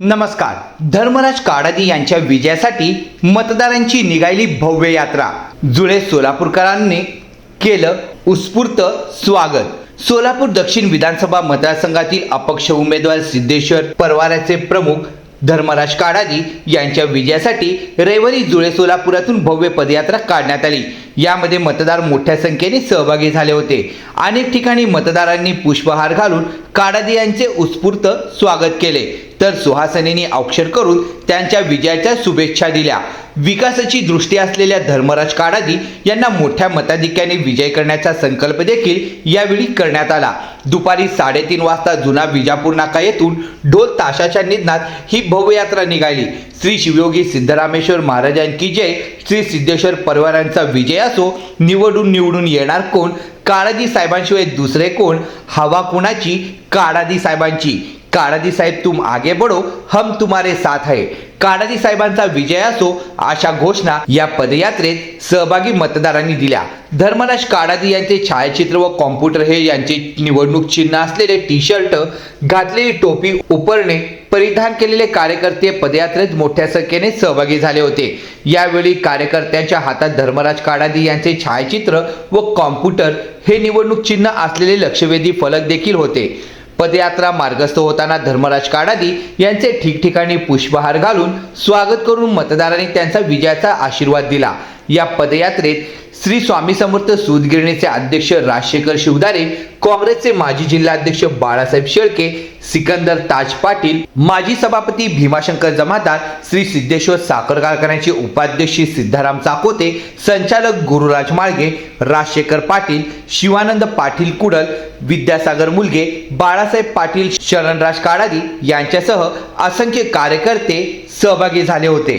नमस्कार. धर्मराज काडादी यांच्या विजयासाठी मतदारांची निघाली भव्य यात्रा. जुळे सोलापूरकरांनी केलं उत्स्फूर्त स्वागत. सोलापूर दक्षिण विधानसभा मतदारसंघातील अपक्ष उमेदवार सिद्धेश्वर परवाराचे प्रमुख धर्मराज काडादी यांच्या विजयासाठी रविवारी जुळे सोलापुरातून भव्य पदयात्रा काढण्यात आली. यामध्ये मतदार मोठ्या संख्येने सहभागी झाले होते. अनेक ठिकाणी मतदारांनी पुष्पहार घालून काडादी यांचे उत्स्फूर्त स्वागत केले. तर सुहासनेने औक्षर करून त्यांच्या विजयाच्या शुभेच्छा दिल्या. विकासाची दृष्टी असलेल्या धर्मराज काडादी यांना मोठ्या मताधिक्याने विजय करण्याचा संकल्प देखील यावेळी करण्यात आला. दुपारी साडेतीन वाजता जुना विजापूर नाका येथून ढोल ताशाच्या निधनात ही भव्य यात्रा निघाली. श्री शिवयोगी सिद्धरामेश्वर महाराजांची जय श्री सिद्धेश्वर परिवारांचा विजय असो निवडून निवडून येणार कोण? काळाजी साहेबांशिवाय दुसरे कोण? हवा कोणाची? काळादी साहेबांची. काळाजी साहेब तुम आगे बढो हम तुम्हारे साथ है। काळाजी साहेबांचा विजय असो अशा घोषणा या पदयात्रेत सहभागी मतदारांनी दिल्या. धर्मराज काळाजी यांचे छायाचित्र व कॉम्प्युटर हे यांचे निवडणूक चिन्ह असलेले टी शर्ट घातलेली टोपी उपरणे परिधान केलेले कार्यकर्ते पदयात्रेत मोठ्या संख्येने सहभागी झाले होते. यावेळी कार्यकर्त्यांच्या हातात धर्मराज काडादी यांचे छायाचित्र व कॉम्प्युटर हे निवडणूक चिन्ह असलेले लक्षवेधी फलक देखील होते. पदयात्रा मार्गस्थ होताना धर्मराज काडादी यांचे ठिकठिकाणी पुष्पहार घालून स्वागत करून मतदारांनी त्यांचा विजयाचा आशीर्वाद दिला. या पदयात्रेत श्री स्वामी समर्थ सूतगिरणीचे अध्यक्ष राजशेखर शिवदारे काँग्रेसचे माजी जिल्हाध्यक्ष बाळासाहेब शेळके सिकंदर ताज पाटील माजी सभापती भीमाशंकर जमादार श्री सिद्धेश्वर साखर कारखान्याचे उपाध्यक्ष सिद्धाराम चाकोते संचालक गुरुराज माळगे राजशेखर पाटील शिवानंद पाटील कुडल विद्यासागर मुलगे बाळासाहेब पाटील शरणराज काडादी यांच्यासह असंख्य कार्यकर्ते सहभागी झाले होते.